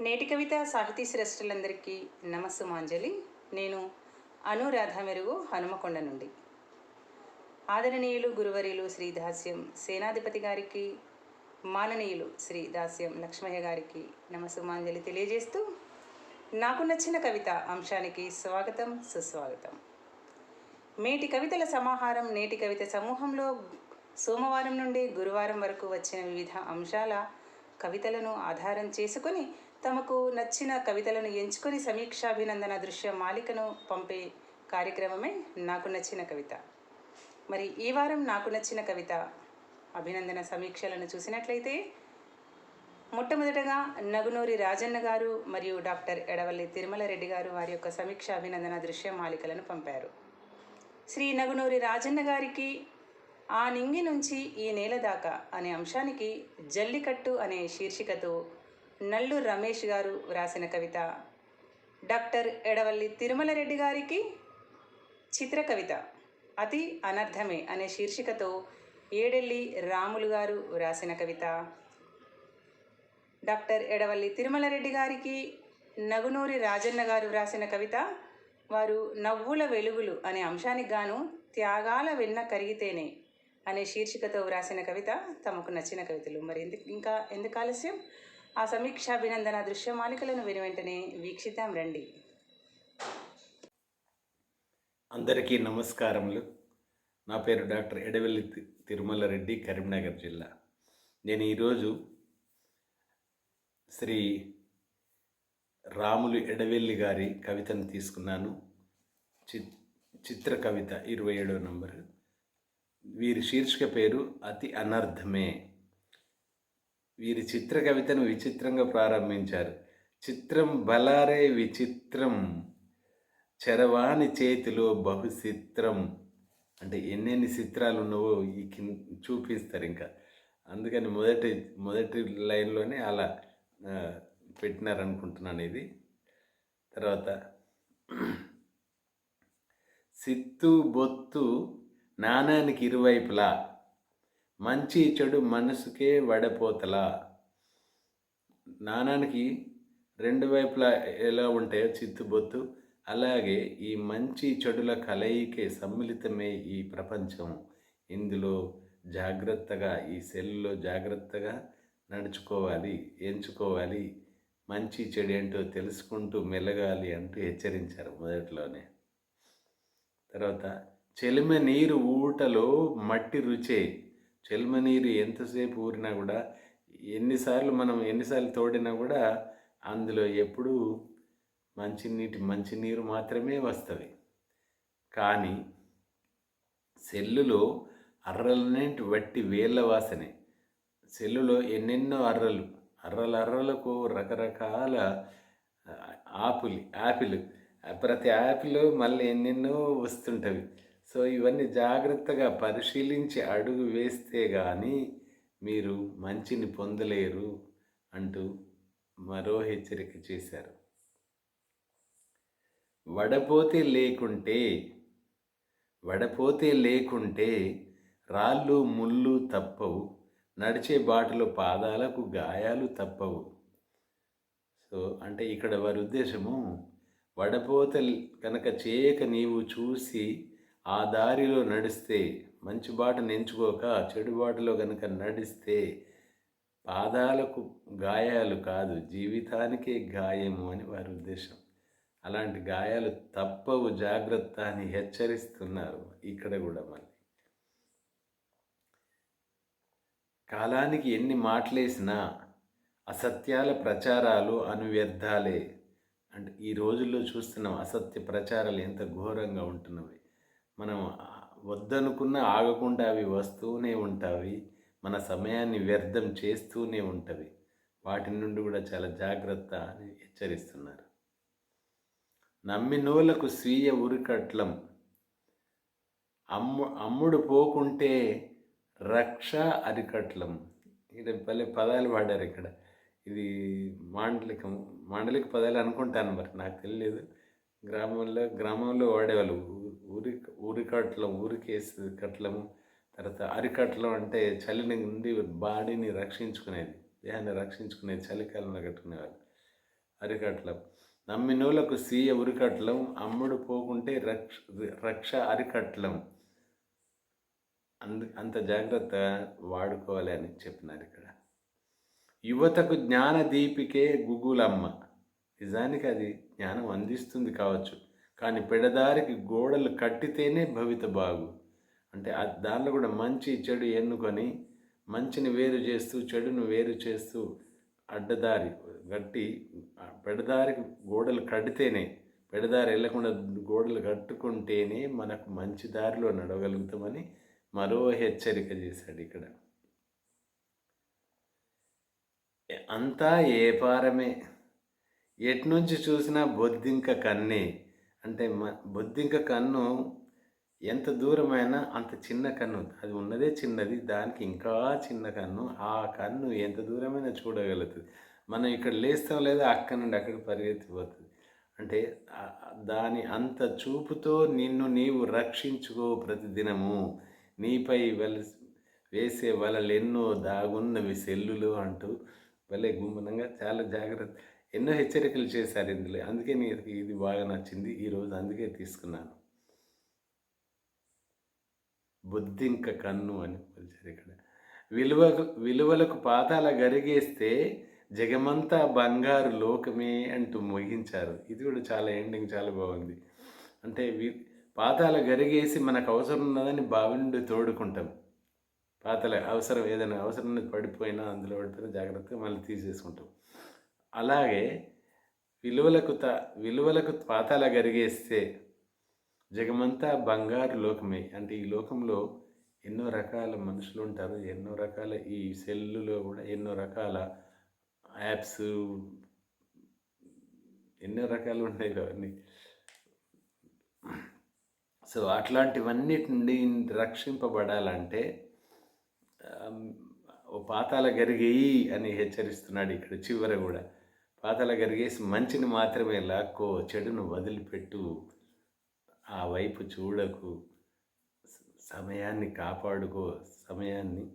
నేటి కవిత సాహితీ శ్రేష్ఠులందరికీ నమస్సుమాంజలి. నేను అనురాధ మెరుగు హనుమకొండ నుండి. ఆదరణీయులు గురువర్యులు శ్రీ దాస్యం సేనాధిపతి గారికి మాననీయులు శ్రీ దాస్యం లక్ష్మయ్య గారికి నమస్సుమాంజలి తెలియజేస్తూ నాకు నచ్చిన కవిత అంశానికి స్వాగతం సుస్వాగతం. మేటి కవితల సమాహారం నేటి కవిత సమూహంలో సోమవారం నుండి గురువారం వరకు వచ్చిన వివిధ అంశాల కవితలను ఆధారం చేసుకొని తమకు నచ్చిన కవితలను ఎంచుకొని సమీక్షాభినందన దృశ్య మాలికను పంపే కార్యక్రమమే నాకు నచ్చిన కవిత. మరి ఈ వారం నాకు నచ్చిన కవిత అభినందన సమీక్షలను చూసినట్లయితే మొట్టమొదటగా నగునూరి రాజన్న గారు మరియు డాక్టర్ ఎడవల్లి తిరుమల రెడ్డి గారు వారి యొక్క సమీక్ష అభినందన దృశ్య మాలికలను పంపారు. శ్రీ నగునూరి రాజన్న గారికి ఆ నింగి నుంచి ఈ నేల దాకా అనే అంశానికి జల్లికట్టు అనే శీర్షికతో నల్లు రమేష్ గారు వ్రాసిన కవిత. డాక్టర్ ఎడవల్లి తిరుమల రెడ్డి గారికి చిత్ర కవిత. అతి అనర్థమే అనే శీర్షికతో ఏడెల్లి రాములు గారు వ్రాసిన కవిత. డాక్టర్ ఎడవల్లి తిరుమల రెడ్డి గారికి నగునూరి రాజన్న గారు వ్రాసిన కవిత. వారు నవ్వుల వెలుగులు అనే అంశానికి గాను త్యాగాల వెన్న కరిగితేనే అనే శీర్షికతో వ్రాసిన కవిత. తమకు నచ్చిన కవితలు. మరి ఎందుకు ఇంకా ఎందుకు ఆలస్యం? ఆ సమీక్షాభినందన దృశ్యమాలికలను విని వెంటనే వీక్షిద్దాం రండి. అందరికీ నమస్కారములు. నా పేరు డాక్టర్ ఎడవెల్లి తి- తిరుమల రెడ్డి కరీంనగర్ జిల్లా. నేను ఈరోజు శ్రీ రాములు ఎడవెల్లి గారి కవితను తీసుకున్నాను. చి చిత్ర కవిత ఇరవై ఏడో నంబరు. వీరి శీర్షిక పేరు అతి అనర్థమే వీరి చిత్ర కవితను విచిత్రంగా ప్రారంభించారు. చిత్రం బలారే విచిత్రం చరవాణి చేతిలో బహుచిత్రం. అంటే ఎన్నెన్ని చిత్రాలు ఉన్నావో ఈ కింద చూపిస్తారు ఇంకా. అందుకని మొదటి మొదటి లైన్లోనే అలా పెట్టినారనుకుంటున్నాను ఇది. తర్వాత సిత్తు బొత్తు నాణానికి ఇరువైపులా మంచి చెడు మనసుకే వడపోతలా. నాణానికి రెండు వైపులా ఎలా ఉంటాయో చిత్తు బొత్తు. అలాగే ఈ మంచి చెడుల కలయికే సమ్మిళితమే ఈ ప్రపంచం. ఇందులో జాగ్రత్తగా ఈ సెల్లో జాగ్రత్తగా నడుచుకోవాలి ఎంచుకోవాలి. మంచి చెడు ఏంటో తెలుసుకుంటూ మెలగాలి అంటూ హెచ్చరించారు మొదట్లోనే. తర్వాత చెలిమ నీరు ఊటలో మట్టి రుచే చెలిమ నీరు ఎంతసేపు ఊరినా కూడా ఎన్నిసార్లు మనం ఎన్నిసార్లు తోడినా కూడా అందులో ఎప్పుడూ మంచినీటి మంచినీరు మాత్రమే వస్తుంది. కానీ సెల్లులో అర్రలనేంటి వట్టి వేళ్ళ వాసనే. సెల్లులో ఎన్నెన్నో అర్రలు అర్రల అర్రలకు రకరకాల ఆపిల్ ఆపిల్. యాపిల్ ప్రతి యాపిల్ మళ్ళీ ఎన్నెన్నో వస్తుంటవి. సో ఇవన్నీ జాగ్రత్తగా పరిశీలించి అడుగు వేస్తే కానీ మీరు మంచిని పొందలేరు అంటూ మరో హెచ్చరిక చేశారు. వడపోతే లేకుంటే వడపోతే లేకుంటే రాళ్ళు ముళ్ళు తప్పవు నడిచే బాటలో పాదాలకు గాయాలు తప్పవు. సో అంటే ఇక్కడ వారి ఉద్దేశము వడపోత కనుక చేయక నీవు చూసి ఆ దారిలో నడిస్తే మంచి బాటను ఎంచుకోక చెడు బాటలో కనుక నడిస్తే పాదాలకు గాయాలు కాదు జీవితానికే గాయము అని వారి ఉద్దేశం. అలాంటి గాయాలు తప్పవు జాగ్రత్త అని హెచ్చరిస్తున్నారు ఇక్కడ కూడా మళ్ళీ కాలానికి ఎన్ని మాటలేసినా అసత్యాల ప్రచారాలు అనువ్యర్థాలే. అంటే ఈ రోజుల్లో చూస్తున్నాం అసత్య ప్రచారాలు ఎంత ఘోరంగా ఉంటున్నవి. మనం వద్దనుకున్న ఆగకుండా అవి వస్తూనే ఉంటాయి. మన సమయాన్ని వ్యర్థం చేస్తూనే ఉంటవి వాటి నుండి కూడా చాలా జాగ్రత్త అని హెచ్చరిస్తున్నారు. నమ్మినోలకు స్వీయ ఉరికట్లం. అమ్ము అమ్ముడు పోకుంటే రక్ష అరికట్లం. ఇక్కడ భలే పదాలు వాడారు ఇక్కడ. ఇది మాండలికం మాండలిక పదాలు అనుకుంటాను మరి నాకు తెలియదు గ్రామంలో గ్రామంలో వాడేవాళ్ళు ఊరి ఊరికట్లం ఊరికేసి కట్లము తర్వాత అరికట్లం అంటే చలి నుండి బాడీని రక్షించుకునేది దేహాన్ని రక్షించుకునేది చలికాలంలో కట్టుకునేవాళ్ళు అరికట్లం నమ్మినోళ్ళకు సీయ ఉరికట్లం అమ్ముడు పోకుంటే రక్ష రక్ష అరికట్లం అందు అంత జాగ్రత్త వాడుకోవాలి అని చెప్పినారు ఇక్కడ. యువతకు జ్ఞాన దీపికే గుగులమ్మ. నిజానికి అది జ్ఞానం అందిస్తుంది కావచ్చు. కానీ పెడదారికి గోడలు కట్టితేనే భవిత బాగు. అంటే దానిలో కూడా మంచి చెడు ఎన్నుకొని మంచిని వేరు చేస్తూ చెడును వేరు చేస్తూ అడ్డదారి గట్టి పెడదారికి గోడలు కడితేనే పెడదారి వెళ్ళకుండా గోడలు కట్టుకుంటేనే మనకు మంచి దారిలో నడవగలుగుతామని మరో హెచ్చరిక చేశాడు ఇక్కడ. అంతా ఏపారమే ఎటు నుంచి చూసినా బొద్దింక కన్నే. అంటే మ బొద్దింక కన్ను ఎంత దూరమైనా అంత చిన్న కన్ను. అది ఉన్నదే చిన్నది దానికి ఇంకా చిన్న కన్ను. ఆ కన్ను ఎంత దూరమైనా చూడగలుగుతుంది. మనం ఇక్కడ లేస్తాం లేదా అక్కడి నుండి అక్కడికి పరిగెత్తిపోతుంది. అంటే దాని అంత చూపుతో నిన్ను నీవు రక్షించుకో ప్రతిదినము. నీపై వెల వేసే వలలెన్నో దాగున్నవి సెల్లులు అంటూ. భలే గుమ్మనంగా చాలా జాగ్రత్త. ఎన్నో హెచ్చరికలు చేశారు ఇందులో. అందుకే నీకు ఇది బాగా నచ్చింది ఈరోజు అందుకే తీసుకున్నాను. బుద్ధింక కన్ను అని పిలిచారు ఇక్కడ. విలువకు విలువలకు పాతాల గరిగేస్తే జగమంతా బంగారు లోకమే అంటూ ముగించారు ఇది కూడా చాలా ఎండింగ్ చాలా బాగుంది. అంటే వి పాతాల గరిగేసి మనకు అవసరం ఉన్నదని బావి నుండి తోడుకుంటాం. పాతల అవసరం ఏదైనా అవసరం ఉన్నది పడిపోయినా అందులో పడిపోయినా జాగ్రత్తగా మళ్ళీ తీసేసుకుంటాం. అలాగే విలువలకు త విలువలకు పాతాల గరిగేస్తే జగమంతా బంగారు లోకమే. అంటే ఈ లోకంలో ఎన్నో రకాల మనుషులు ఉంటారు. ఎన్నో రకాల ఈ సెల్లులో కూడా ఎన్నో రకాల యాప్స్ ఎన్నో రకాలు ఉన్నాయి అవన్నీ. సో అట్లాంటివన్నిటి నుండి రక్షింపబడాలంటే ఓ పాతాల గరిగేయి అని హెచ్చరిస్తున్నాడు ఇక్కడ చివర కూడా. పాతల గరిగేసి మంచిని మాత్రమే లాక్కో చెడును వదిలిపెట్టు. ఆ వైపు చూడకు. సమయాన్ని కాపాడుకో. సమయాన్ని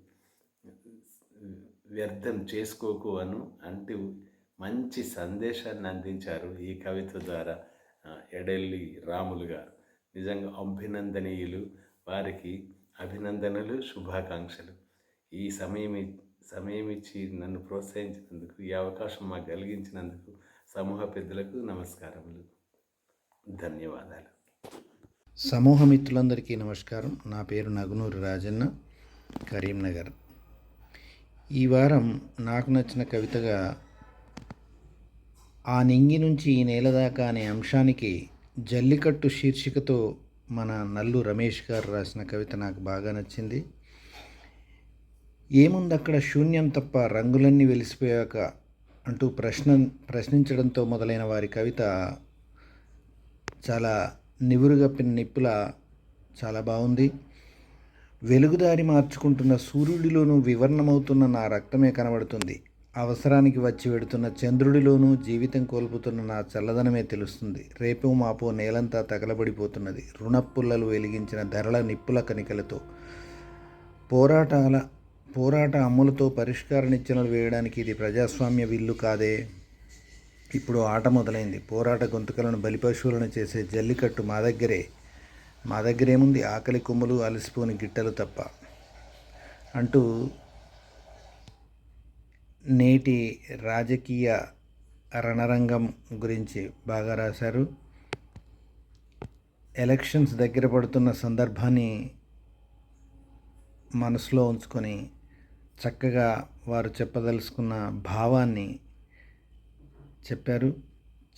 వ్యర్థం చేసుకోకు అను అంటూ మంచి సందేశాన్ని అందించారు ఈ కవిత ద్వారా ఎడెల్లి రాములు గారు. నిజంగా అభినందనీయులు. వారికి అభినందనలు శుభాకాంక్షలు. ఈ సమయం సమయం ఇచ్చి నన్ను ప్రోత్సహించినందుకు ఈ అవకాశం మాకు కలిగించినందుకు సమూహ పెద్దలకు నమస్కారములు. ధన్యవాదాలు. సమూహ మిత్రులందరికీ నమస్కారం. నా పేరు నగునూరు రాజన్న కరీంనగర్. ఈ వారం నాకు నచ్చిన కవితగా ఆ నింగి నుంచి ఈ నేల దాకా అనే అంశానికి జల్లికట్టు శీర్షికతో మన నల్లు రమేష్ గారు రాసిన కవిత నాకు బాగా నచ్చింది. ఏముంది అక్కడ శూన్యం తప్ప రంగులన్నీ వెలిసిపోయాక అంటూ ప్రశ్న ప్రశ్నించడంతో మొదలైన వారి కవిత చాలా నివురుగప్పిన నిప్పుల చాలా బాగుంది. వెలుగుదారి మార్చుకుంటున్న సూర్యుడిలోనూ వివరణమవుతున్న నా రక్తమే కనబడుతుంది. అవసరానికి వచ్చి వెడుతున్న చంద్రుడిలోనూ జీవితం కోల్పోతున్న నా చల్లదనమే తెలుస్తుంది. రేపు మాపో నేలంతా తగలబడిపోతున్నది. రుణపుల్లలు వెలిగించిన ధరల నిప్పుల కనికలతో పోరాటాల పోరాట అమ్ములతో పరిష్కార నిచ్చెనలు వేయడానికి ఇది ప్రజాస్వామ్య విల్లు కాదే. ఇప్పుడు ఆట మొదలైంది. పోరాట గొంతుకలను బలిపశువులను చేసే జల్లికట్టు మా దగ్గరే. మా దగ్గరేముంది ఆకలి కొమ్ములు అలసిపోని గిట్టలు తప్ప. అంటూ నేటి రాజకీయ రణరంగం గురించి బాగా రాశారు. ఎలక్షన్స్ దగ్గర పడుతున్న సందర్భాన్ని మనసులో ఉంచుకొని చక్కగా వారు చెప్పదలుచుకున్న భావాన్ని చెప్పారు.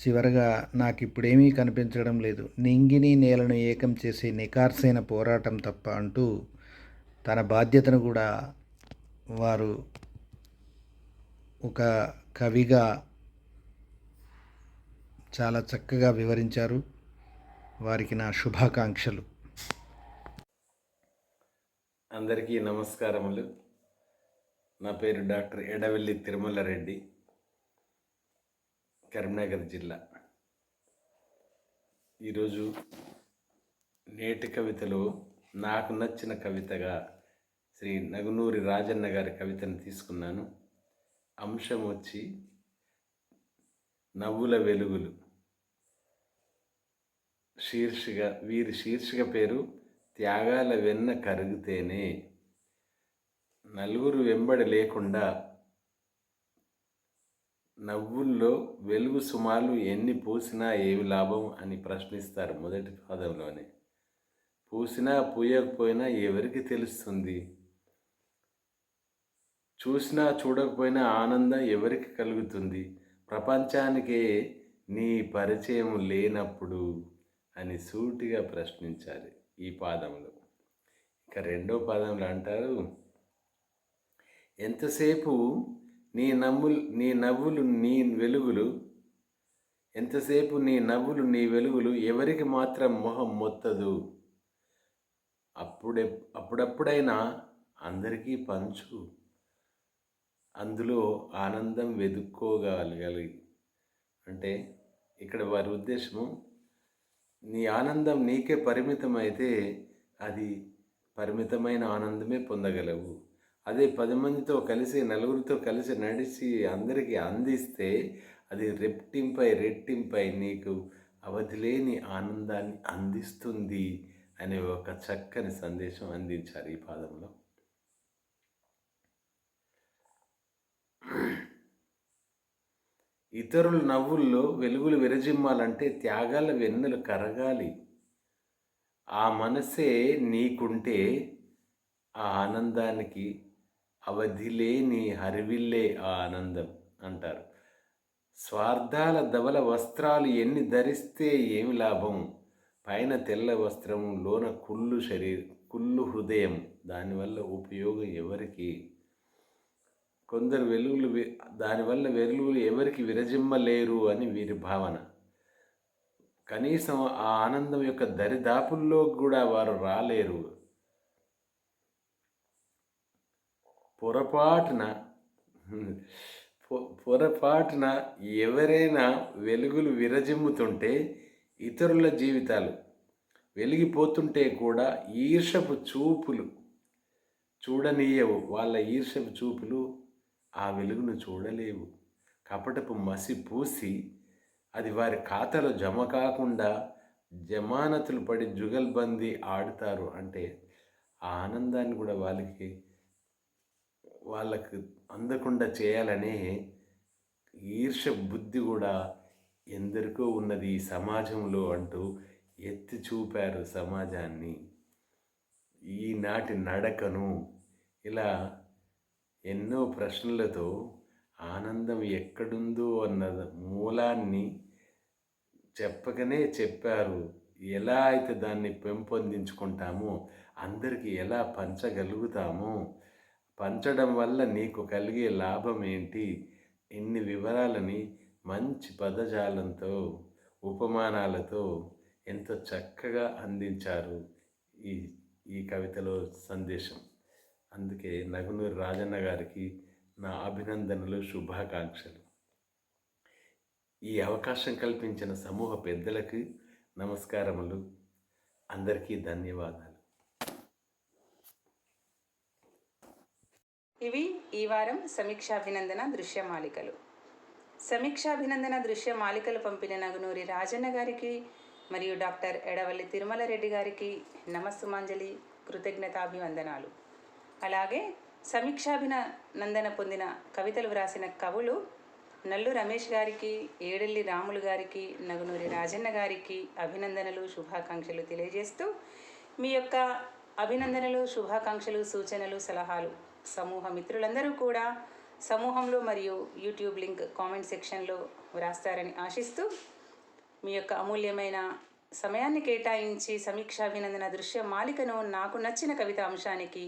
చివరగా నాకు ఇప్పుడేమీ కనిపించడం లేదు. నింగిని నేలను ఏకం చేసే నికార్సైన పోరాటం తప్ప అంటూ తన బాధ్యతను కూడా వారు ఒక కవిగా చాలా చక్కగా వివరించారు. వారికి నా శుభాకాంక్షలు. అందరికీ నమస్కారములు. నా పేరు డాక్టర్ ఎడవెల్లి తిరుమల రెడ్డి కరీంనగర్ జిల్లా. ఈరోజు నేటి కవితలో నాకు నచ్చిన కవితగా శ్రీ నగునూరి రాజన్న గారి కవితను తీసుకున్నాను. అంశం వచ్చి నవ్వుల వెలుగులు. శీర్షిక వీరి శీర్షిక పేరు త్యాగాల వెన్న కరిగితేనే. నలుగురు వెంబడి లేకుండా నవ్వుల్లో వెలుగు సుమాలు ఎన్ని పూసినా ఏమి లాభం అని ప్రశ్నిస్తారు మొదటి పాదంలోనే. పూసినా పూయకపోయినా ఎవరికి తెలుస్తుంది? చూసినా చూడకపోయినా ఆనందం ఎవరికి కలుగుతుంది? ప్రపంచానికే నీ పరిచయం లేనప్పుడు అని సూటిగా ప్రశ్నించాలి ఈ పాదంలో. ఇక రెండో పాదంలో అంటారు ఎంతసేపు నీ నమ్ములు నీ నవ్వులు నీ వెలుగులు ఎంతసేపు నీ నవ్వులు నీ వెలుగులు ఎవరికి మాత్రం మొహం మొత్తదు? అప్పుడే అప్పుడప్పుడైనా అందరికీ పంచు. అందులో ఆనందం వెతుక్కోగలగాలి అంటే ఇక్కడ వారి ఉద్దేశము నీ ఆనందం నీకే పరిమితమైతే అది పరిమితమైన ఆనందమే పొందగలవు. అదే పది మందితో కలిసి నలుగురితో కలిసి నడిచి అందరికీ అందిస్తే అది రెట్టింపై రెట్టింపై నీకు అవధిలేని ఆనందాన్ని అందిస్తుంది అనే ఒక చక్కని సందేశం అందించారు ఈ పాదంలో. ఇతరుల నవ్వుల్లో వెలుగులు విరజిమ్మాలంటే త్యాగాల వెన్నెలు కరగాలి. ఆ మనసే నీకుంటే ఆ ఆనందానికి అవధిలేని హరివిల్లే ఆ ఆనందం అంటారు. స్వార్థాల ధవల వస్త్రాలు ఎన్ని ధరిస్తే ఏమి లాభం? పైన తెల్ల వస్త్రం లోన కుళ్ళు శరీరం కుళ్ళు హృదయం. దానివల్ల ఉపయోగం ఎవరికి? కొందరు వెలుగులు దానివల్ల వెలుగులు ఎవరికి విరజిమ్మలేరు అని వీరి భావన. కనీసం ఆ ఆనందం యొక్క దరిదాపుల్లో కూడా వారు రాలేరు. పొరపాటున పొ- పొరపాటున ఎవరైనా వెలుగులు విరజిమ్ముతుంటే ఇతరుల జీవితాలు వెలిగిపోతుంటే కూడా ఈర్షపు చూపులు చూడనీయవు. వాళ్ళ ఈర్షపు చూపులు ఆ వెలుగును చూడలేవు. కపటపు మసి పూసి అది వారి ఖాతాలో జమ కాకుండా జమానతులు పడి జుగల్బందీ ఆడుతారు. అంటే ఆ ఆనందాన్ని కూడా వాళ్ళకి వాళ్ళకు అందకుండా చేయాలనే ఈర్ష బుద్ధి కూడా ఎందరికో ఉన్నది ఈ సమాజంలో అంటూ ఎత్తి చూపారు సమాజాన్ని. ఈనాటి నడకను ఇలా ఎన్నో ప్రశ్నలతో ఆనందం ఎక్కడుందో అన్న మూలాన్ని చెప్పకనే చెప్పారు. ఎలా అయితే దాన్ని పెంపొందించుకుంటామో అందరికీ ఎలా పంచగలుగుతామో పంచడం వల్ల నీకు కలిగే లాభం ఏంటి ఇన్ని వివరాలని మంచి పదజాలంతో ఉపమానాలతో ఎంతో చక్కగా అందించారు ఈ ఈ కవితలో సందేశం. అందుకే నగునూరు రాజన్న గారికి నా అభినందనలు శుభాకాంక్షలు. ఈ అవకాశం కల్పించిన సమూహ పెద్దలకు నమస్కారములు. అందరికీ ధన్యవాదాలు. ఇవి ఈ వారం సమీక్షాభినందన దృశ్యమాలికలు. సమీక్షాభినందన దృశ్యమాలికలు పంపిన నగునూరి రాజన్న గారికి మరియు డాక్టర్ ఎడవల్లి తిరుమల రెడ్డి గారికి నమస్సుమాంజలి కృతజ్ఞతాభివందనాలు. అలాగే సమీక్షాభినందన పొందిన కవితలు వ్రాసిన కవులు నల్లు రమేష్ గారికి ఏడెల్లి రాములు గారికి నగునూరి రాజన్న గారికి అభినందనలు శుభాకాంక్షలు తెలియజేస్తూ మీ యొక్క అభినందనలు శుభాకాంక్షలు సూచనలు సలహాలు సమూహ మిత్రులందరూ కూడా సమూహంలో మరియు యూట్యూబ్ లింక్ కామెంట్ సెక్షన్లో వ్రాస్తారని ఆశిస్తూ మీ యొక్క అమూల్యమైన సమయాన్ని కేటాయించి సమీక్షాభినందన దృశ్య మాలికను నాకు నచ్చిన కవిత అంశానికి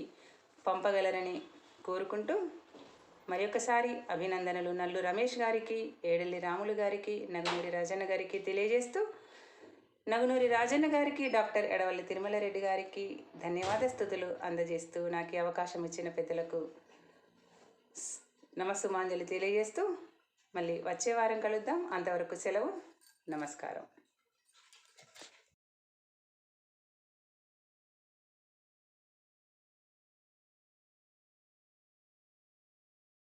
పంపగలరని కోరుకుంటూ మరొకసారి అభినందనలు నల్లు రమేష్ గారికి ఏడల్లి రాములు గారికి నగమూరి రాజన్న గారికి తెలియజేస్తూ నగునూరి రాజన్న గారికి డాక్టర్ ఎడవల్లి తిరుమలరెడ్డి గారికి ధన్యవాద స్థుతులు అందజేస్తూ నాకు అవకాశం ఇచ్చిన పెద్దలకు నమస్సు నమస్సుమాంజలి తెలియజేస్తూ మళ్ళీ వచ్చే వారం కలుద్దాం. అంతవరకు సెలవు. నమస్కారం.